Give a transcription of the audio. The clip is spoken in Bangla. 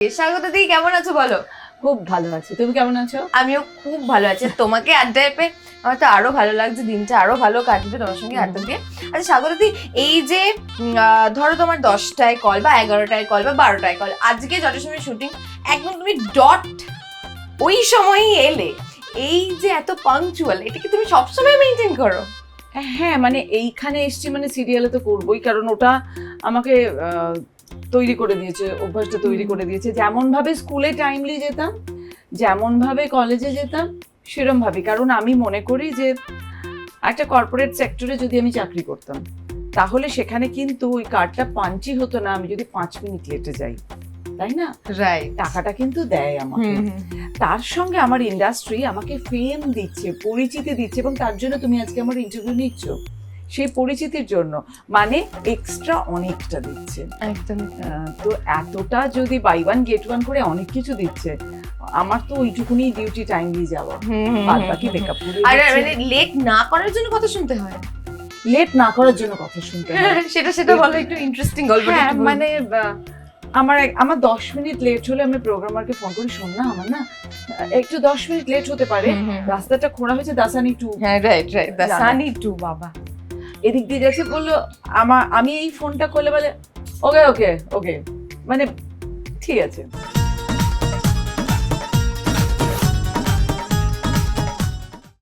স্বাগত দি কেমন আছো বলো? খুব ভালো আছে। তুমি কেমন আছো? আমিও খুব ভালো আছি। তোমাকে আড্ডায় পেয়ে আমার তো আরও ভালো লাগছে দিনটা আরও ভালো কাটবে তোমার সঙ্গে আড্ডা দিয়ে। আচ্ছা স্বাগত দি এই যে ধরো তোমার দশটায় কল বা এগারোটায় কল বা বারোটায় কল আজকে যত সময় শুটিং একদম তুমি ডট ওই সময়ই এলে এই যে এত পাংচুয়াল এটা কি তুমি সবসময় মেনটেন করো? হ্যাঁ মানে এইখানে এসছি মানে সিরিয়ালে তো করবোই কারণ ওটা আমাকে আহ, তৈরি করে দিয়েছে অভ্যাসটা তৈরি করে দিয়েছে। যেমন ভাবে স্কুলে টাইমলি যেতাম যেমন ভাবে কলেজে যেতাম সেরম ভাবে কারণ আমি মনে করি যে একটা কর্পোরেট সেক্টরে যদি আমি চাকরি করতাম তাহলে সেখানে কিন্তু ওই কার্ডটা পাঞ্চি হতো না আমি যদি পাঁচ মিনিট লেটে যাই। তাই না? রাইট টাকাটা কিন্তু দেয় আমাকে। তার সঙ্গে আমার ইন্ডাস্ট্রি আমাকে ফেম দিচ্ছে পরিচিতি দিচ্ছে এবং তার জন্য তুমি আজকে আমার ইন্টারভিউ নিচ্ছ। সেই পরিচিতির জন্য। মানে এক্সট্রা অনেকটা দিচ্ছে। একদম তো এতটা যদি বাই ওয়ান গেট ওয়ান করে অনেক কিছু দিচ্ছে আমার তো ওইটুকুনি ডিউটি টাইমলি যাওয়া। বাদ বাকি মেকআপ আর মানে লেট না করার জন্য কথা শুনতে হয়? লেট না করার জন্য কথা শুনতে হয়। সেটা সেটা বলো একটু ইন্টারেস্টিং গল্প হ্যাঁ মানে আমার আমার দশ মিনিট লেট হলে আমি প্রোগ্রামারকে ফোন করি শোন না আমার না একটু দশ মিনিট লেট হতে পারে। রাস্তাটা খোঁড়া হয়েছে দাসানি টু হ্যাঁ রাইট রাইট দ্য জানো। সানি টু বাবা। এদিক দিয়ে যাচ্ছে বলল আমার আমি এই ফোনটা করলে বলে ওকে ওকে ওকে মানে ঠিক আছে।